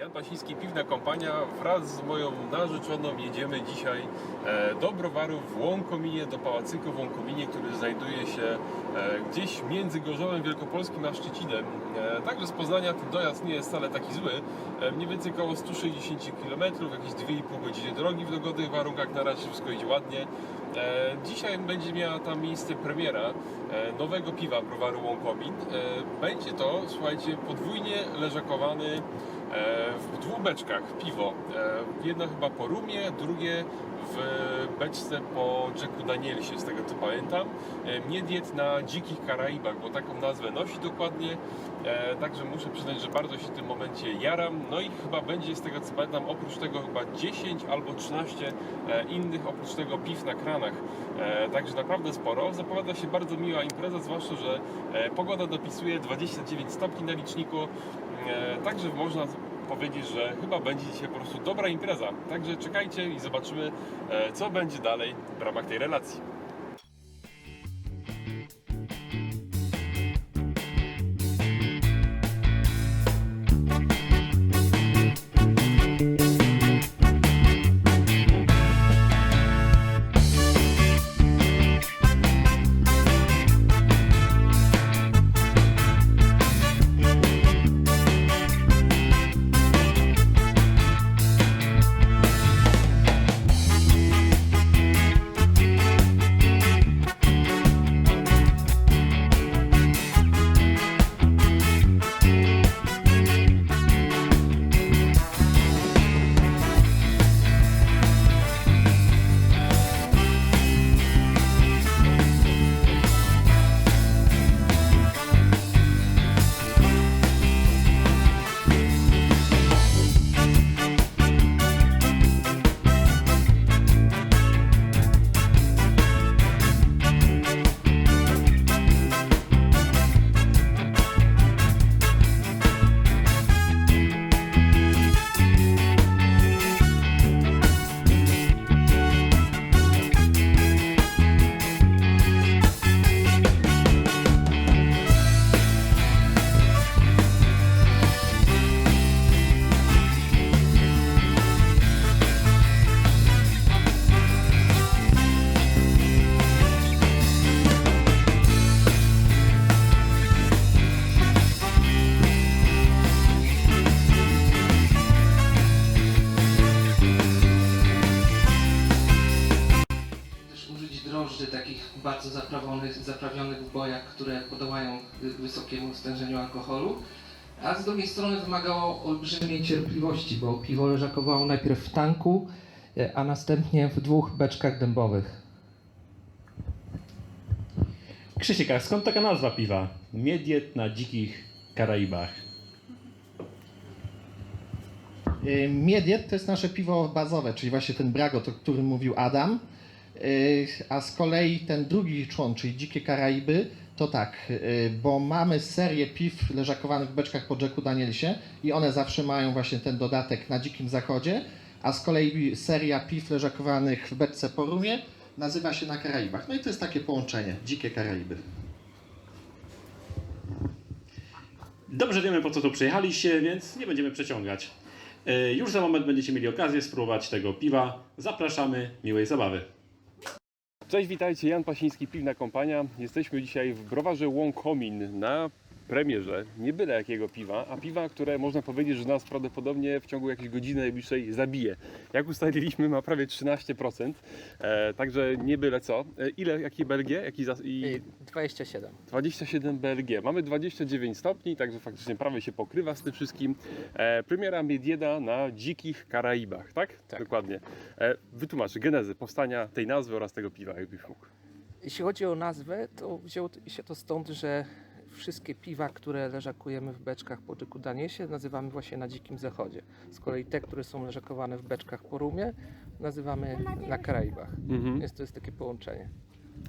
Jan Basiński, Piwna Kompania. Wraz z moją narzeczoną jedziemy dzisiaj e, do browaru w Łąkominie, do Pałacyku w Łąkominie, który znajduje się e, gdzieś między Gorzowem Wielkopolskim a Szczecinem. E, Także z Poznania ten dojazd nie jest wcale taki zły. Mniej więcej około 160 km, jakieś 2,5 godziny drogi w dogodnych warunkach, na razie wszystko idzie ładnie. Dzisiaj będzie miała tam miejsce premiera nowego piwa browaru Łąkomin. Będzie to, słuchajcie, podwójnie leżakowany w dwóch beczkach piwo. E, Jedno chyba po rumie, drugie w beczce po Jacku Danielsie, z tego co pamiętam. E, Miediet na dzikich Karaibach, bo taką nazwę nosi dokładnie. E, Także muszę przyznać, że bardzo się w tym momencie jaram. No i chyba będzie z tego co pamiętam, oprócz tego chyba 10 albo 13 e, innych oprócz tego piw na kranach. E, Także naprawdę sporo. Zapowiada się bardzo miła impreza, zwłaszcza, że e, pogoda dopisuje 29 stopni na liczniku. E, Także można powiedzieć, że chyba będzie dzisiaj po prostu dobra impreza. Także czekajcie i zobaczymy, e, co będzie dalej w ramach tej relacji. Stężeniu alkoholu. A z drugiej strony wymagało olbrzymiej cierpliwości, bo piwo leżakowało najpierw w tanku, y, a następnie w dwóch beczkach dębowych. Krzysiek, a skąd taka nazwa piwa? Miediet na dzikich Karaibach. Y, Miediet to jest nasze piwo bazowe, czyli właśnie ten Bragot, o którym mówił Adam. Y, A z kolei ten drugi człon, czyli Dzikie Karaiby, to tak, y, bo mamy serię piw leżakowanych w beczkach po Jacku Danielsie i one zawsze mają właśnie ten dodatek na Dzikim Zachodzie, a z kolei seria piw leżakowanych w beczce po Rumie nazywa się na Karaibach. No i to jest takie połączenie, Dzikie Karaiby. Dobrze wiemy, po co tu przyjechaliście, więc nie będziemy przeciągać. E, Już za moment będziecie mieli okazję spróbować tego piwa. Zapraszamy, miłej zabawy. Cześć, witajcie, Jan Pasiński, Piwna Kompania. Jesteśmy dzisiaj w browarze Łąkomin na premierze nie byle jakiego piwa, a piwa, które można powiedzieć, że nas prawdopodobnie w ciągu jakiejś godziny najbliższej zabije. Jak ustaliliśmy, ma prawie 13%, e, także nie byle co. E, ile, jaki Belgię? Jaki zas- i Y, 27. 27 BLG. Mamy 29 stopni, także faktycznie prawie się pokrywa z tym wszystkim. E, premiera Miedieda na dzikich Karaibach, tak? Tak. Dokładnie. E, wytłumacz genezę powstania tej nazwy oraz tego piwa, jakbyś mógł. Jeśli chodzi o nazwę, to wzięło się to stąd, że wszystkie piwa, które leżakujemy w beczkach po Jacku Daniesie, nazywamy właśnie na Dzikim Zachodzie. Z kolei te, które są leżakowane w beczkach po Rumie, nazywamy na Karaibach. Mhm. Więc to jest takie połączenie.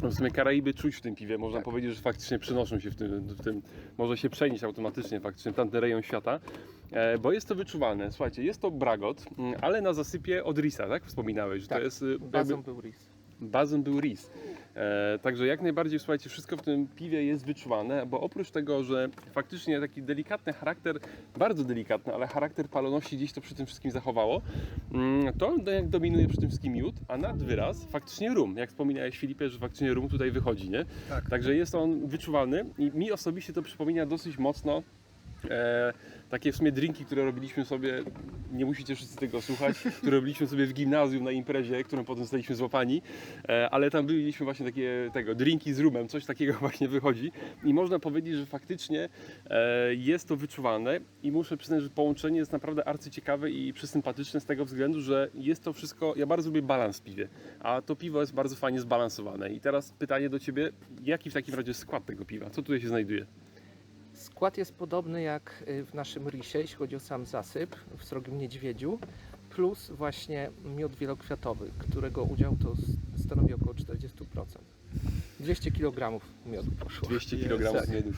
W sumie Karaiby czuć w tym piwie. Można Tak. powiedzieć, że faktycznie przenoszą się w tym, w tym może się przenieść automatycznie faktycznie w tamten rejon świata, e, bo jest to wyczuwalne. Słuchajcie, jest to bragot, mm, ale na zasypie od risa, tak? Wspominałeś, że Tak. to jest y, jakby Bazą był RIS. Bazą był ris. E, także jak najbardziej, słuchajcie, wszystko w tym piwie jest wyczuwane, bo oprócz tego, że faktycznie taki delikatny charakter, bardzo delikatny, ale charakter paloności gdzieś to przy tym wszystkim zachowało, mm, to do- jak dominuje przy tym wszystkim miód, a nad wyraz faktycznie rum. Jak wspominałeś Filipie, że faktycznie rum tutaj wychodzi, nie? Tak. Także jest on wyczuwalny i mi osobiście to przypomina dosyć mocno e, takie w sumie drinki, które robiliśmy sobie, nie musicie wszyscy tego słuchać, które robiliśmy sobie w gimnazjum na imprezie, którą potem zostaliśmy złapani, e, ale tam byliśmy właśnie takie tego, drinki z rumem, coś takiego właśnie wychodzi i można powiedzieć, że faktycznie e, jest to wyczuwalne i muszę przyznać, że połączenie jest naprawdę arcyciekawe i przysympatyczne z tego względu, że jest to wszystko, ja bardzo lubię balans w piwie, a to piwo jest bardzo fajnie zbalansowane i teraz pytanie do Ciebie, jaki w takim razie skład tego piwa? Co tutaj się znajduje? Skład jest podobny jak y, w naszym risie, jeśli chodzi o sam zasyp w Srogim Niedźwiedziu, plus właśnie miód wielokwiatowy, którego udział to stanowi około 40%. 200 kg miodu poszło. 200 Jest. kg miodu.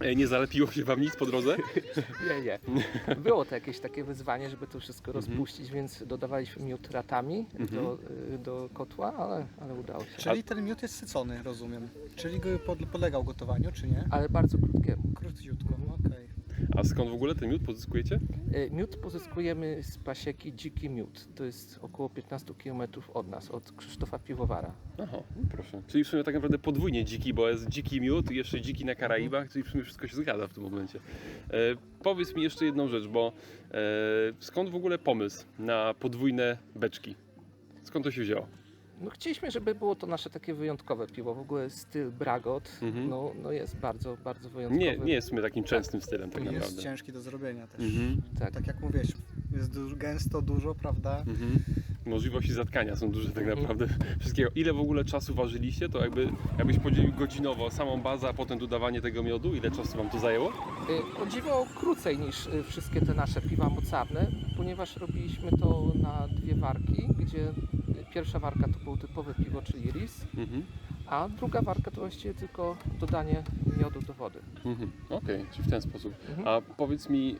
E, Nie zalepiło się Wam nic po drodze? Nie, nie. Było to jakieś takie wyzwanie, żeby to wszystko Mhm. rozpuścić, więc dodawaliśmy miód ratami do, y, do kotła, ale, ale udało się. Czyli ten miód jest sycony, rozumiem. Czyli podlegał gotowaniu, czy nie? Ale bardzo krótkiemu. Króciutko, okej. A skąd w ogóle ten miód pozyskujecie? Y, Miód pozyskujemy z pasieki Dziki Miód. To jest około 15 km od nas, od Krzysztofa Piwowara. Aha, no proszę. Czyli w sumie tak naprawdę podwójnie dziki, bo jest dziki miód i jeszcze dziki na Karaibach, czyli w sumie wszystko się zgadza w tym momencie. E, powiedz mi jeszcze jedną rzecz, bo e, skąd w ogóle pomysł na podwójne beczki? Skąd to się wzięło? No chcieliśmy, żeby było to nasze takie wyjątkowe piwo. W ogóle styl Bragot Mhm. no, no jest bardzo, bardzo wyjątkowy. Nie, nie jest w sumie takim częstym stylem tak Jest naprawdę. ciężki do zrobienia też. Mhm. Tak. Tak jak mówiłeś, jest du- gęsto, dużo, prawda? Mhm. Możliwości zatkania są duże tak naprawdę wszystkiego. Ile w ogóle czasu ważyliście? To jakby, jakbyś podzielił godzinowo samą bazę, a potem dodawanie tego miodu, ile czasu wam to zajęło? Y, O dziwo krócej niż y, wszystkie te nasze piwa mocarne, ponieważ robiliśmy to na dwie warki, gdzie pierwsza warka to było typowe piwo, czyli ris, Mhm. a druga warka to właściwie tylko dodanie miodu do wody. Mhm. Okej, czyli w ten sposób. Mhm. A powiedz mi,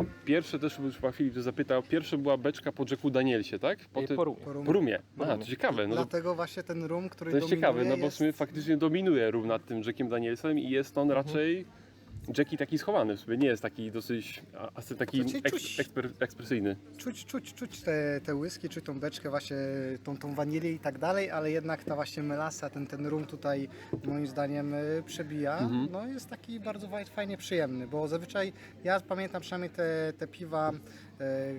e, pierwsze też, już chyba Filip to zapytał, pierwsze była beczka po Jacku Danielsie, tak? Po rumie. Po rumie. Po rumie. Po A, rumie. to ciekawe. No to, Dlatego właśnie ten rum, który to jest ciekawe, no bo w jest... sumie faktycznie dominuje rum nad tym Jackiem Danielsem i jest on raczej Jackie taki schowany w sobie, nie jest taki dosyć, a, a taki eks, czuć- eksper, ekspresyjny. Czuć, czuć, czuć te, te whisky, czy tą beczkę właśnie, tą, tą wanilię i tak dalej, ale jednak ta właśnie melasa, ten, ten rum tutaj moim zdaniem y, przebija, Mhm. no jest taki bardzo faj- fajnie przyjemny, bo zazwyczaj ja pamiętam przynajmniej te, te piwa,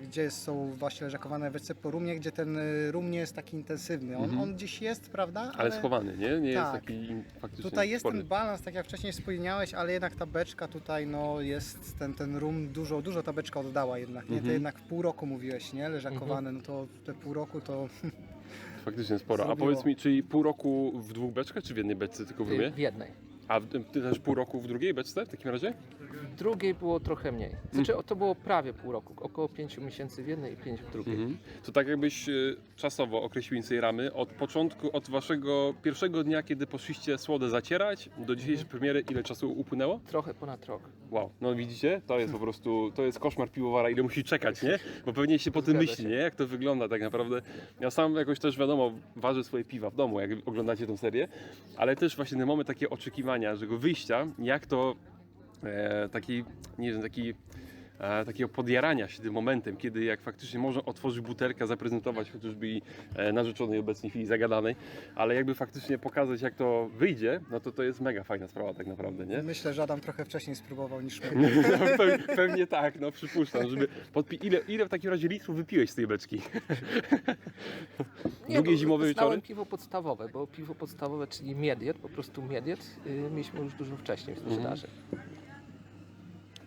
gdzie są właśnie leżakowane wersje po rumie, gdzie ten y, rum nie jest taki intensywny, on, Mhm. on gdzieś jest, prawda? Ale schowany, nie? Nie jest Tak. taki faktycznie Tutaj jest spory. ten balans, tak jak wcześniej wspomniałeś, ale jednak ta beczka tutaj, no jest ten, ten rum, dużo, dużo ta beczka oddała jednak, nie? Mhm. To jednak w pół roku mówiłeś, nie? Leżakowane, no to te pół roku to Faktycznie sporo. A zrobiło. powiedz mi, czyli pół roku w dwóch beczkach, czy w jednej beczce tylko w rumie? W jednej. A w- ty też pół roku w drugiej beczce w takim razie? W drugiej było trochę mniej. Znaczy Mhm. to było prawie pół roku, około 5 miesięcy w jednej i 5 w drugiej. Mhm. To tak jakbyś e, czasowo określił więcej ramy, od początku, od waszego pierwszego dnia, kiedy poszliście słodę zacierać, do dzisiejszej premiery, ile czasu upłynęło? Trochę ponad rok. Wow, no widzicie, to jest po prostu, to jest koszmar piwowara, ile musi czekać, nie? Bo pewnie się potem Zgadza myśli, się. nie? Jak to wygląda tak naprawdę. Ja sam jakoś też wiadomo, ważę swoje piwa w domu, jak oglądacie tę serię, ale też właśnie ten moment takie oczekiwania, że go wyjścia, jak to e, taki, nie wiem, taki e, takiego podjarania się tym momentem, kiedy jak faktycznie można otworzyć butelkę, zaprezentować chociażby i e, narzeczonej obecnie chwili zagadanej, ale jakby faktycznie pokazać jak to wyjdzie, no to to jest mega fajna sprawa tak naprawdę, nie? myślę, że Adam trochę wcześniej spróbował niż my. No, pe- pewnie tak, no przypuszczam, żeby podpi- ile, ile w takim razie litrów wypiłeś z tej beczki? Długie no, zimowe wieczory? piwo podstawowe, bo piwo podstawowe, czyli mediet, po prostu mediet, y, mieliśmy już dużo wcześniej w Mhm. sprzedaży.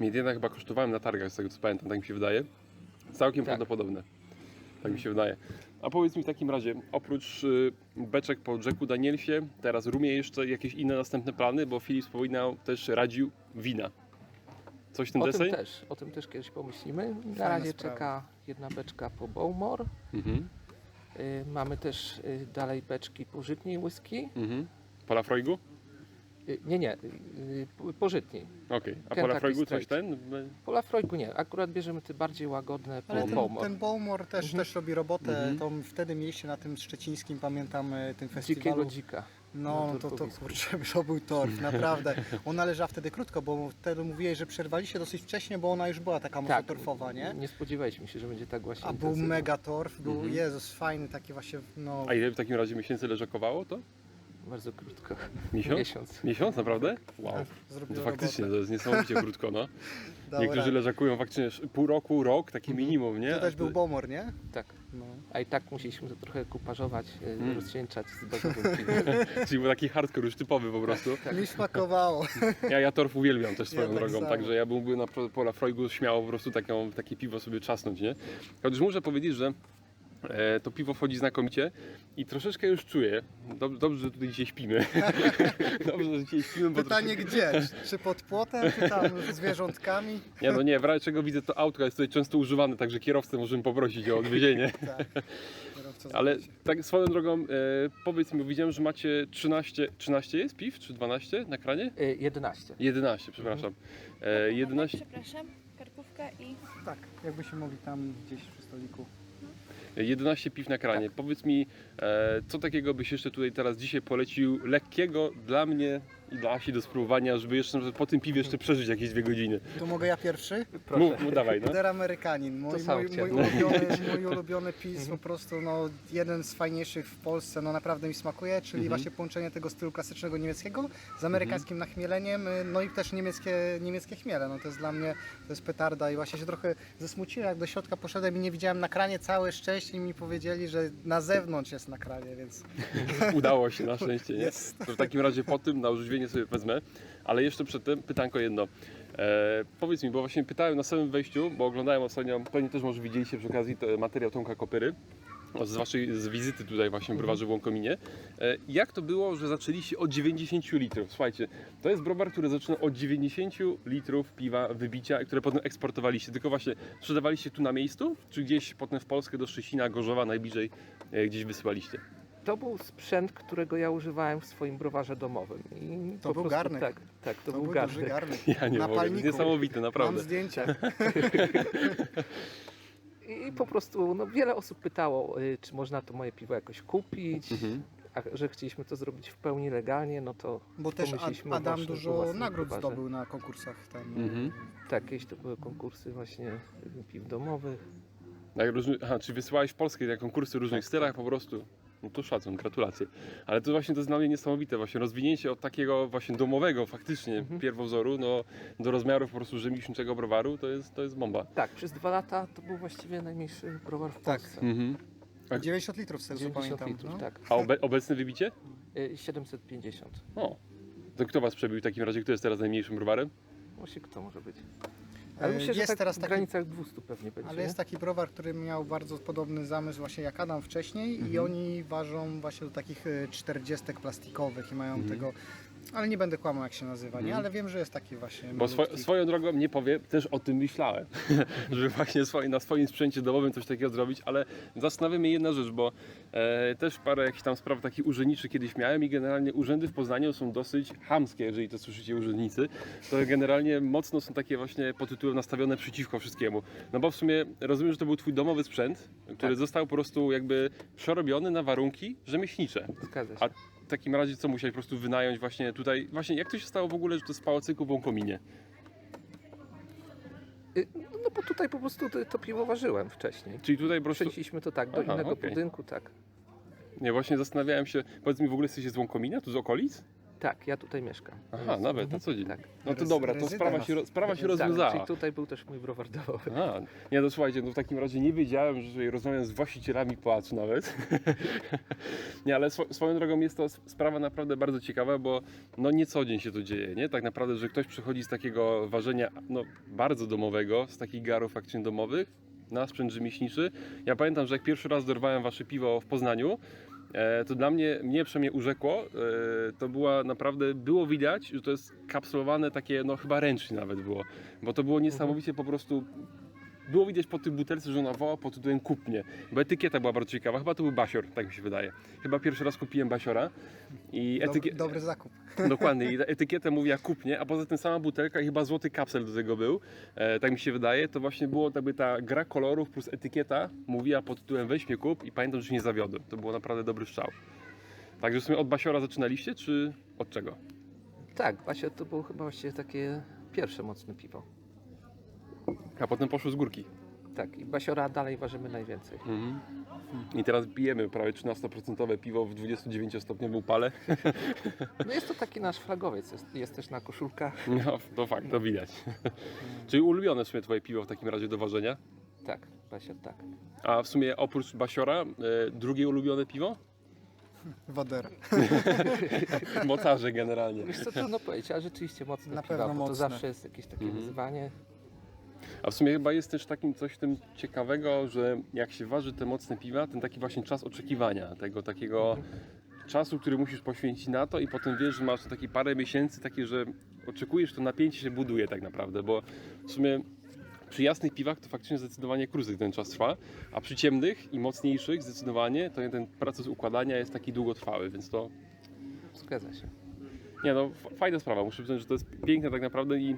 Miediena chyba kosztowałem na targach, z tego co pamiętam, tak mi się wydaje. Całkiem Tak. prawdopodobne. Tak mi się wydaje. A powiedz mi w takim razie, oprócz y, beczek po Jacku Danielsie, teraz rumie jeszcze jakieś inne następne plany, bo Filip wspominał, też radził wina. Coś w tym O tym, deseń? też, o tym też kiedyś pomyślimy. Na Fajna razie sprawa. czeka jedna beczka po Bowmore. Mhm, Y, mamy też y, dalej beczki po żytniej whisky. mhm. Pola Frojgu? Y, Nie, nie, y, y, pożytniej. Okej, a Kentucky Pola Freugu coś ten? Pola Freugu nie, akurat bierzemy te bardziej łagodne Ale po ten, ten Bowmore też, Mhm. też robi robotę. Mhm. To wtedy mieliście na tym szczecińskim, pamiętam, e, tym Dzikiego festiwalu. dzika. No, to, to kurczę, to był torf, naprawdę. Ona leżała wtedy krótko, bo wtedy mówiłeś, że przerwaliście dosyć wcześnie, bo ona już była taka mocno Tak, torfowa, nie? Nie spodziewaliśmy się, że będzie tak właśnie A był mega torf, był, Mhm. Jezus, fajny taki właśnie, no... A ile w takim razie miesięcy leżakowało to? Bardzo krótko. Miesiąc? Miesiąc. Miesiąc, naprawdę? Wow. Zrobił To faktycznie, robotę. to jest niesamowicie krótko, no. Dał Niektórzy radę. leżakują faktycznie pół roku, rok, takie minimum, nie? To też był Bowmore, nie? Tak. No. A i tak musieliśmy to trochę kuparzować, Mm. rozcieńczać z bazowym piwem. Czyli był taki hardcore już typowy po prostu. Mi smakowało. Ja, ja torf uwielbiam też swoją Ja tak drogą, samo. także ja byłbym na pro- Pola Freugu śmiało po prostu taką, takie piwo sobie trzasnąć, nie? Chociaż muszę powiedzieć, że to piwo wchodzi znakomicie i troszeczkę już czuję, dob, dobrze, że tutaj dzisiaj śpimy. dobrze, że dzisiaj śpimy, bo Pytanie gdzie? Czy pod płotem, czy tam z zwierzątkami? Nie, no nie, w razie czego widzę to autko jest tutaj często używane, także kierowcę możemy poprosić o odwiezienie. Tak. Ale tak swoją drogą, e, powiedz mi, widziałem, że macie 13, 13 jest piw, czy 12 na kranie? Y, 11. 11, przepraszam. E, 11, Przepraszam, karkówka i Tak, jakbyśmy mogli tam gdzieś przy stoliku. 11 piw na kranie. Powiedz mi, e, co takiego byś jeszcze tutaj teraz dzisiaj polecił lekkiego dla mnie i dla Asi do spróbowania, żeby jeszcze po tym piwie jeszcze przeżyć jakieś dwie godziny. To mogę ja pierwszy? Mów, mów dawaj, no. Der Amerykanin, mój, mój, mój, ulubiony, mój ulubiony pis, po prostu no, jeden z fajniejszych w Polsce, no naprawdę mi smakuje, czyli Mhm. właśnie połączenie tego stylu klasycznego niemieckiego z amerykańskim nachmieleniem, y, no i też niemieckie, niemieckie chmiele, no to jest dla mnie, to jest petarda i właśnie się trochę zasmuciłem, jak do środka poszedłem i nie widziałem na kranie, całe szczęście i mi powiedzieli, że na zewnątrz jest na kranie, więc Udało się na szczęście, nie? Jest. To w takim razie po tym na orzeźwienie sobie wezmę. Ale jeszcze przedtem pytanko jedno. E, powiedz mi, bo właśnie pytałem na samym wejściu, bo oglądałem ostatnio, pewnie też może widzieliście przy okazji te, materiał Tomka Kopyry, z waszej z wizyty tutaj właśnie w browarze w Łąkominie. E, jak to było, że zaczęliście od 90 litrów? Słuchajcie, to jest browar, który zaczyna od 90 litrów piwa wybicia, które potem eksportowaliście. Tylko właśnie sprzedawaliście tu na miejscu, czy gdzieś potem w Polskę do Szczecina, Gorzowa najbliżej e, gdzieś wysyłaliście? To był sprzęt, którego ja używałem w swoim browarze domowym. I To był prostu, garnek. Tak, tak, to, to był był garnek. duży garnek. Ja nie Na mogę, palniku. niesamowite, naprawdę. Mam zdjęcia. I po prostu no, wiele osób pytało, y, czy można to moje piwo jakoś kupić, Mhm. a że chcieliśmy to zrobić w pełni legalnie, no to Bo też pomyśleliśmy Ad- Adam dużo nagród browarze. zdobył na konkursach tam. Mhm. Tak, kiedyś to były konkursy właśnie y, piw domowych. Jak różny, aha, czy wysyłałeś w Polskę na konkursy w różnych Tak, stylach po prostu? No to szacun, gratulacje. Ale to właśnie to jest dla mnie niesamowite, właśnie rozwinięcie od takiego właśnie domowego faktycznie Mhm. pierwowzoru no, do rozmiarów po prostu rzemieślniczego browaru, to jest, to jest bomba. Tak, przez dwa lata to był właściwie najmniejszy browar w Tak. Polsce. Mhm. Tak. 90 litrów z tego co 90 pamiętam. litrów, no. tak. A obe, obecne wybicie? Y, 750. O. To kto was przebił w takim razie? Kto jest teraz najmniejszym browarem? Właśnie kto może być? Ale myślę, że jest tak teraz w taki- granicach 200 pewnie będzie. Ale jest taki browar, który miał bardzo podobny zamysł właśnie jak Adam wcześniej Mhm. i oni ważą właśnie do takich e, 40 plastikowych i mają Mhm. tego, ale nie będę kłamał jak się nazywa, nie? Ale wiem, że jest taki właśnie Bo swo, malutki. swoją drogą nie powiem, też o tym myślałem, żeby właśnie swoje, na swoim sprzęcie domowym coś takiego zrobić, ale zastanawia mnie jedna rzecz, bo e, też parę jakichś tam spraw takich urzędniczych kiedyś miałem i generalnie urzędy w Poznaniu są dosyć hamskie, jeżeli to słyszycie urzędnicy, to generalnie mocno są takie właśnie pod tytułem nastawione przeciwko wszystkiemu. No bo w sumie rozumiem, że to był twój domowy sprzęt, który Tak. został po prostu jakby przerobiony na warunki rzemieślnicze. Zgadza się. A w takim razie co musiałeś po prostu wynająć właśnie tutaj, właśnie jak to się stało w ogóle, że to jest w Pałacyku w Łąkominie? Y, No bo tutaj po prostu to, to piwo ważyłem wcześniej. Czyli tutaj po prostu... Przenieśliśmy to tak, do Aha, innego okej. budynku, tak. Nie, właśnie zastanawiałem się, powiedz mi w ogóle jesteście z Łąkomina, tu z okolic? Tak, ja tutaj mieszkam. Aha, nawet, to co dzień. Tak. No to dobra, to sprawa się, sprawa się Tak, rozwiązała. czyli tutaj był też mój browar domowy. A, nie, no słuchajcie, no w takim razie nie wiedziałem, że rozmawiam z właścicielami pałacu nawet. nie, ale swo, swoją drogą jest to sprawa naprawdę bardzo ciekawa, bo no nie co dzień się to dzieje, nie? Tak naprawdę, że ktoś przychodzi z takiego ważenia no, bardzo domowego, z takich garów faktycznie domowych, na sprzęt rzemieślniczy. Ja pamiętam, że jak pierwszy raz dorwałem wasze piwo w Poznaniu, to dla mnie, mnie przynajmniej urzekło, e, to była naprawdę, było widać, że to jest kapsulowane takie, no chyba ręcznie nawet było, bo to było niesamowicie po prostu było widać po tej butelce, że ona woła pod tytułem kup mnie. Bo etykieta była bardzo ciekawa. Chyba to był basior, tak mi się wydaje. Chyba pierwszy raz kupiłem basiora. I etykieta... dobry zakup. Dokładnie, i ta etykieta mówiła kupnie, a poza tym sama butelka i chyba złoty kapsel do tego był, e, tak mi się wydaje, to właśnie było jakby ta gra kolorów plus etykieta mówiła pod tytułem weź mnie kup i pamiętam, że się nie zawiodłem. To było naprawdę dobry strzał. Także w sumie od Basiora zaczynaliście, czy od czego? Tak, Basia to było chyba właściwie takie pierwsze mocne piwo. A potem poszło z górki. Tak, i Basiora dalej ważymy najwięcej. Mhm. I teraz pijemy prawie 13% piwo w 29-stopniowym upale. No jest to taki nasz flagowiec, jest, jest też na koszulkach. No, to fakt, to widać. Czyli ulubione w sumie twoje piwo w takim razie do ważenia. Tak, Basia tak. A w sumie oprócz Basiora, e, drugie ulubione piwo? Wodera. Mocarze generalnie. Wiesz co, trudno powiedzieć, ale rzeczywiście mocne Na piwa, pewno bo to mocne. zawsze jest jakieś takie Mhm. wyzwanie. A w sumie chyba jest też takim coś w tym ciekawego, że jak się waży te mocne piwa, ten taki właśnie czas oczekiwania, tego takiego czasu, który musisz poświęcić na to i potem wiesz, że masz taki parę miesięcy takie, że oczekujesz, to napięcie się buduje tak naprawdę, bo w sumie przy jasnych piwach to faktycznie zdecydowanie krócej ten czas trwa, a przy ciemnych i mocniejszych zdecydowanie to ten proces układania jest taki długotrwały, więc to Zgadza się. nie no, fajna sprawa. Muszę przyznać, że to jest piękne tak naprawdę i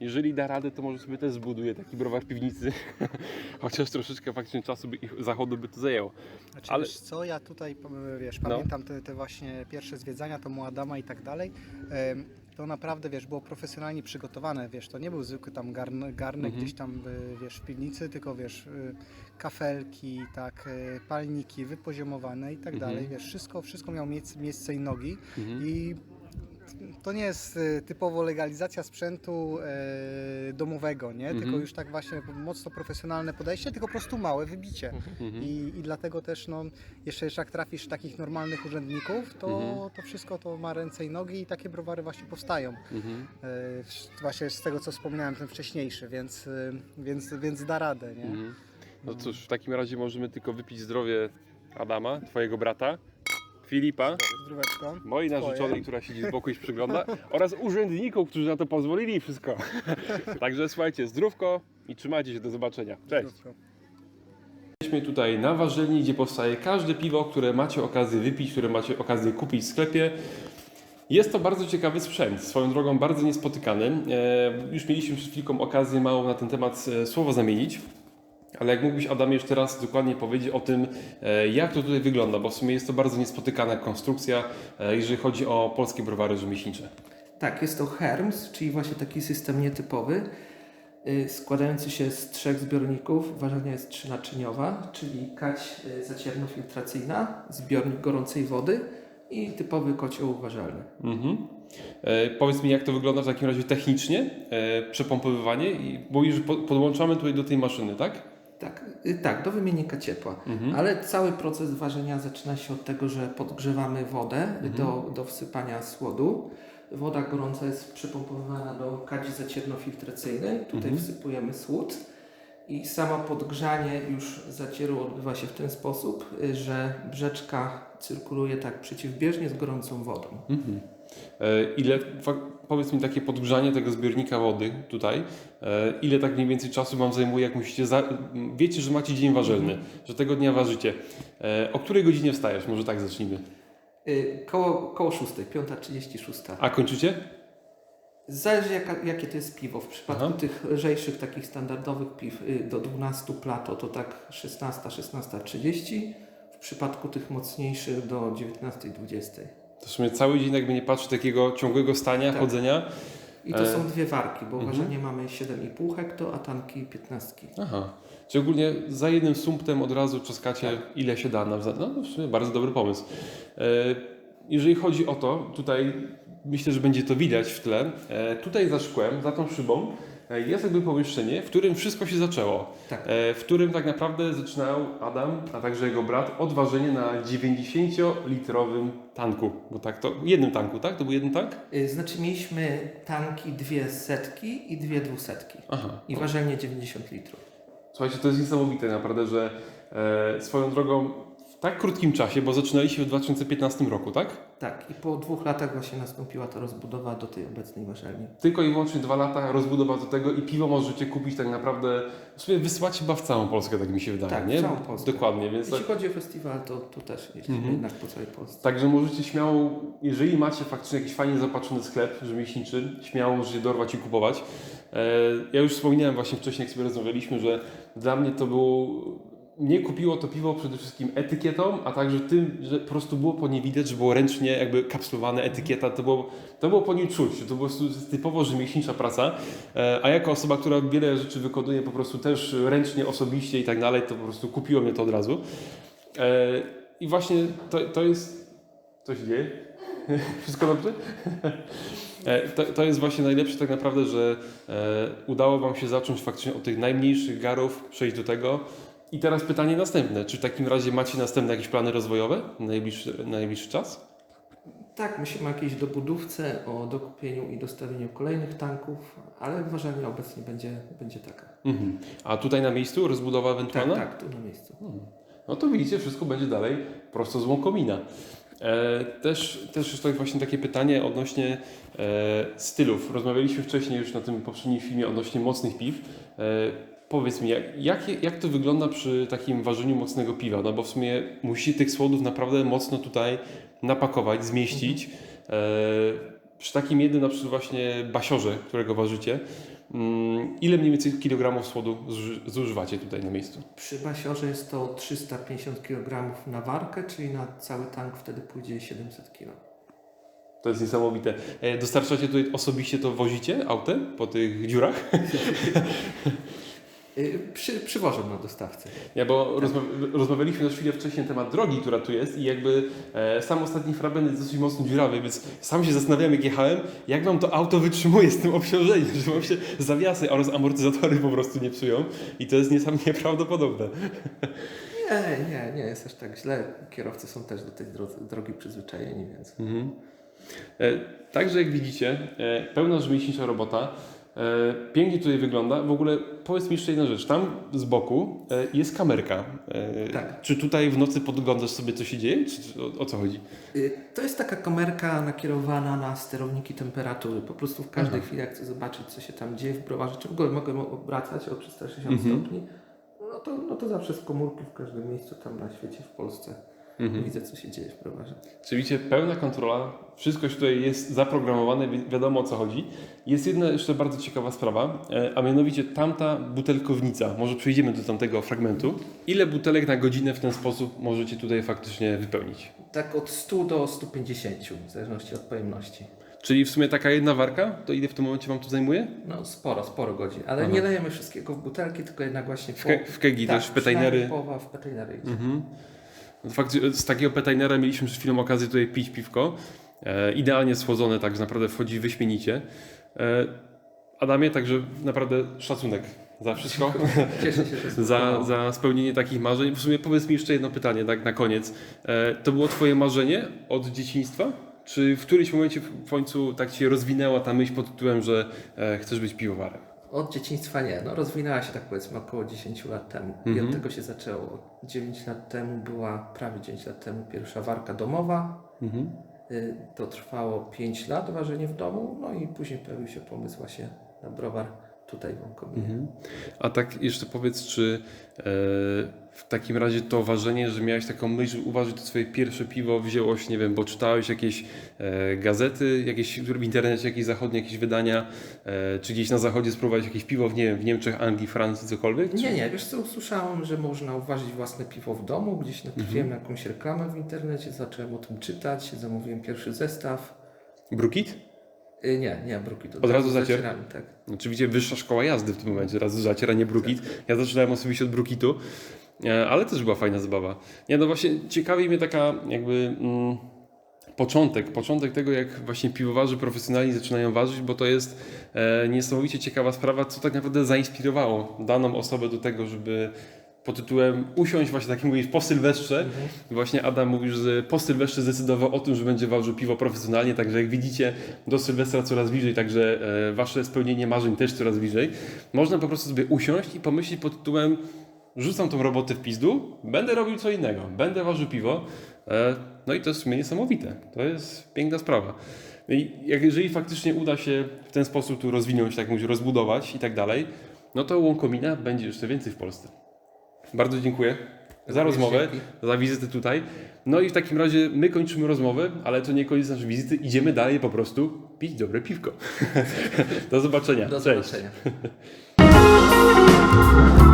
jeżeli da radę, to może sobie też zbuduje taki browar piwnicy. Chociaż troszeczkę faktycznie czasu by, i zachodu by to zajęło. Znaczy, Ale- wiesz co, ja tutaj, wiesz, No. pamiętam te, te właśnie pierwsze zwiedzania, to Adama i tak dalej. To naprawdę, wiesz, było profesjonalnie przygotowane, wiesz, to nie był zwykły tam garn, garnek Mhm. gdzieś tam, y, wiesz, w piwnicy, tylko, wiesz, y, kafelki, tak, y, palniki wypoziomowane i tak Mhm. dalej, wiesz, wszystko, wszystko miało miejsce, miejsce i nogi Mhm. i to nie jest y, typowo legalizacja sprzętu e, domowego, nie? Mhm. Tylko już tak właśnie mocno profesjonalne podejście, tylko po prostu małe wybicie. Mhm. I, I dlatego też, no, jeszcze jeszcze jak trafisz takich normalnych urzędników, to, Mhm. to wszystko to ma ręce i nogi i takie browary właśnie powstają. Mhm. E, właśnie z tego, co wspomniałem, ten wcześniejszy, więc, y, więc, więc da radę, nie? Mhm. No cóż, w takim razie możemy tylko wypić zdrowie Adama, twojego brata, Filipa, Zdróweczko. mojej narzeczonej, która siedzi z boku i się przygląda, oraz urzędników, którzy na to pozwolili i wszystko. Także słuchajcie, zdrówko i trzymajcie się, do zobaczenia. Cześć! Zdrówko. Jesteśmy tutaj na ważelni, gdzie powstaje każde piwo, które macie okazję wypić, które macie okazję kupić w sklepie. Jest to bardzo ciekawy sprzęt, swoją drogą bardzo niespotykany. E, już mieliśmy przed chwilką okazję mało na ten temat e, słowo zamienić. Ale jak mógłbyś Adam jeszcze raz dokładnie powiedzieć o tym, e, jak to tutaj wygląda, bo w sumie jest to bardzo niespotykana konstrukcja, e, jeżeli chodzi o polskie browary rzemieślnicze. Tak, jest to HERMS, czyli właśnie taki system nietypowy, y, składający się z trzech zbiorników. Ważenia jest trzynaczyniowa, czyli kać zacierno-filtracyjna, zbiornik gorącej wody i typowy kocioł ważalny. Mhm. E, powiedz mi, jak to wygląda w takim razie technicznie, e, przepompowywanie, bo już po, podłączamy tutaj do tej maszyny, tak? Tak, y, tak, do wymiennika ciepła. Mhm. Ale cały proces ważenia zaczyna się od tego, że podgrzewamy wodę do, do wsypania słodu. Woda gorąca jest przepompowywana do kadzi zacierno-filtracyjnej. Tutaj Mhm. wsypujemy słód. I samo podgrzanie już zacieru odbywa się w ten sposób, y, że brzeczka cyrkuluje tak przeciwbieżnie z gorącą wodą. Mhm. E, Ile, powiedz mi takie podgrzanie tego zbiornika wody tutaj, e, ile tak mniej więcej czasu Wam zajmuje, jak musicie, za, wiecie, że macie dzień ważelny, że tego dnia ważycie. E, O której godzinie wstajesz? Może tak zacznijmy. Y, Koło, koło 6, 5.36. A kończycie? Zależy jaka, jakie to jest piwo. W przypadku Aha. tych lżejszych, takich standardowych piw y, do 12 plato to tak 16, 16.30. W przypadku tych mocniejszych do 19.20. To w sumie cały dzień jakby nie patrzy takiego ciągłego stania, Tak. chodzenia. I to E, są dwie warki, bo mhm. ważenie mamy 7,5 hekto, a tanki 15. Aha. Czyli ogólnie za jednym sumptem od razu czaskacie Tak. ile się da nawzajem. No w sumie bardzo dobry pomysł. E, jeżeli chodzi o to, tutaj myślę, że będzie to widać w tle. E, tutaj za szkłem, za tą szybą jest jakby pomieszczenie, w którym wszystko się zaczęło. Tak. E, w którym tak naprawdę zaczynał Adam, a także jego brat odważenie na 90-litrowym tanku. Bo tak to, jednym tanku, tak? To był jeden tank? Y, Znaczy mieliśmy tanki dwie setki i dwie dwusetki. Aha. I ważenie 90 litrów. Słuchajcie, to jest niesamowite naprawdę, że e, swoją drogą tak krótkim czasie, bo zaczynaliście w 2015 roku, tak? Tak, i po dwóch latach właśnie nastąpiła ta rozbudowa do tej obecnej waszelni. Tylko i wyłącznie dwa lata rozbudowa do tego i piwo możecie kupić tak naprawdę, w sumie wysyłacie chyba w całą Polskę, tak mi się wydaje, Tak, w nie? całą Polskę. Dokładnie, więc tak, Jeśli chodzi o festiwal, to, to też jeździmy Mhm. jednak po całej Polsce. Także możecie śmiało, jeżeli macie faktycznie jakiś fajnie zapatrzony sklep rzemieślniczy, śmiało możecie dorwać i kupować. E, ja już wspominałem właśnie wcześniej, jak sobie rozmawialiśmy, że dla mnie to było, mnie kupiło to piwo przede wszystkim etykietą, a także tym, że po prostu było po niej widać, że było ręcznie jakby kapslowane etykieta, to było, to było po niej czuć, to jest typowo rzemieślnicza praca, e, a jako osoba, która wiele rzeczy wykonuje po prostu też ręcznie, osobiście i tak dalej, to po prostu kupiło mnie to od razu. E, I właśnie to, to jest... Co się dzieje? Wszystko dobrze? E, To, to jest właśnie najlepsze tak naprawdę, że e, udało Wam się zacząć faktycznie od tych najmniejszych garów, przejść do tego. I teraz pytanie następne. Czy w takim razie macie następne jakieś plany rozwojowe na najbliższy, na najbliższy czas? Tak, myślimy o jakiejś dobudówce, o dokupieniu i dostawieniu kolejnych tanków, ale ważenie obecnie będzie, będzie taka. Mhm. A tutaj na miejscu rozbudowa Tak, ewentualna? tak, tu na miejscu. No to widzicie, wszystko będzie dalej prosto z łąkomina. E, też, też jest to właśnie takie pytanie odnośnie e, stylów. Rozmawialiśmy wcześniej już na tym poprzednim filmie odnośnie mocnych piw. E, powiedz mi, jak, jak, jak to wygląda przy takim ważeniu mocnego piwa? No bo w sumie musicie tych słodów naprawdę mocno tutaj napakować, zmieścić. E, przy takim jednym na przykład właśnie basiorze, którego ważycie, mm, ile mniej więcej kilogramów słodu zuży- zużywacie tutaj na miejscu? Przy basiorze jest to 350 kg na warkę, czyli na cały tank wtedy pójdzie 700 kg. To jest niesamowite. E, Dostarczacie tutaj osobiście to wozicie autem po tych dziurach? Yy, Przy, przywożę na dostawcę. Nie, bo rozma rozmawialiśmy już chwilę wcześniej na temat drogi, która tu jest i jakby e, sam ostatni fragment jest dosyć mocno dziurawy, więc sam się zastanawiam jak jechałem, jak wam to auto wytrzymuje z tym obciążeniem, że wam się zawiasy oraz amortyzatory po prostu nie psują i to jest niesam nieprawdopodobne. Nie, nie, nie jest aż tak źle. Kierowcy są też do tej drogi przyzwyczajeni, więc. Mhm. E, Także jak widzicie, e, pełna rzemieślnicza robota. E, Pięknie tutaj wygląda. W ogóle powiedz mi jeszcze jedna rzecz. Tam z boku e, jest kamerka. E, Tak. Czy tutaj w nocy podglądasz sobie co się dzieje? Czy, o, o co chodzi? To jest taka kamerka nakierowana na sterowniki temperatury. Po prostu w każdej Aha. chwili, jak chcę zobaczyć, co się tam dzieje w browarze, czy w ogóle mogę obracać o 360 Mhm. stopni, no to, no to zawsze z komórki w każdym miejscu tam na świecie, w Polsce Mhm. widzę, co się dzieje w browarze. Czyli widzicie, pełna kontrola, wszystko tutaj jest zaprogramowane, wi- wiadomo o co chodzi. Jest jedna jeszcze bardzo ciekawa sprawa, e, a mianowicie tamta butelkownica. Może przejdziemy do tamtego fragmentu. Ile butelek na godzinę w ten sposób możecie tutaj faktycznie wypełnić? Tak od 100 do 150, w zależności od pojemności. Czyli w sumie taka jedna warka, to ile w tym momencie Wam to zajmuje? No sporo, sporo godzin, ale Aha. nie lejemy wszystkiego w butelki, tylko jednak właśnie W, ke, w kegi tak, też, w Połowa w petainery idzie. Mhm. Fakt, z takiego petainera mieliśmy przed chwilą okazję tutaj pić piwko. E, idealnie schłodzone, także naprawdę wchodzi wyśmienicie. E, Adamie, także naprawdę szacunek za wszystko. Cieszę się, że za, za spełnienie takich marzeń. W sumie powiedz mi jeszcze jedno pytanie, tak na koniec. E, to było Twoje marzenie od dzieciństwa? Czy w którymś momencie w końcu tak Cię rozwinęła ta myśl pod tytułem, że e, chcesz być piwowarem? Od dzieciństwa nie, no rozwinęła się tak powiedzmy około 10 lat temu. I Mhm. od tego się zaczęło. 9 lat temu była, prawie 9 lat temu pierwsza warka domowa. Mhm. Y, To trwało 5 lat ważenie w domu, no i później pojawił się pomysł właśnie na browar tutaj w Łąkominie. Mhm. A tak jeszcze powiedz, czy e, w takim razie to ważenie, że miałeś taką myśl, że uważaj to swoje pierwsze piwo wzięło się, nie wiem, bo czytałeś jakieś e, gazety, jakieś w internecie, jakieś zachodnie, jakieś wydania, e, czy gdzieś na zachodzie spróbować jakieś piwo w, nie wiem, w Niemczech, Anglii, Francji, cokolwiek? Nie, nie, wiesz co, usłyszałem, że można uważać własne piwo w domu, gdzieś natrafiłem na jakąś reklamę w internecie, zacząłem o tym czytać, zamówiłem pierwszy zestaw. Brukit? Y, Nie, nie, bruki to Od razu zacier? tak. Oczywiście wyższa szkoła jazdy w tym momencie, raz zaciera, nie brukit. Ja zaczynałem osobiście od brukitu, ale też była fajna zabawa. Nie, no właśnie ciekawi mnie taka jakby mm, początek, początek tego, jak właśnie piwowarzy profesjonalni zaczynają ważyć, bo to jest e, niesamowicie ciekawa sprawa, co tak naprawdę zainspirowało daną osobę do tego, żeby pod tytułem usiąść właśnie tak jak mówisz po Sylwestrze. Właśnie Adam mówił, że po Sylwestrze zdecydował o tym, że będzie ważył piwo profesjonalnie, także jak widzicie do Sylwestra coraz bliżej, także e, wasze spełnienie marzeń też coraz bliżej. Można po prostu sobie usiąść i pomyśleć pod tytułem rzucam tą robotę w pizdu, będę robił co innego, będę ważył piwo. E, no i to jest w sumie niesamowite. To jest piękna sprawa. I jak, jeżeli faktycznie uda się w ten sposób tu rozwinąć, tak mówić, rozbudować i tak dalej, no to łąkomina będzie jeszcze więcej w Polsce. Bardzo dziękuję za rozmowę, za wizytę tutaj. No i w takim razie my kończymy rozmowę, ale to nie koniec naszej wizyty. Idziemy dalej po prostu pić dobre piwko. Do zobaczenia. Do Cześć. zobaczenia.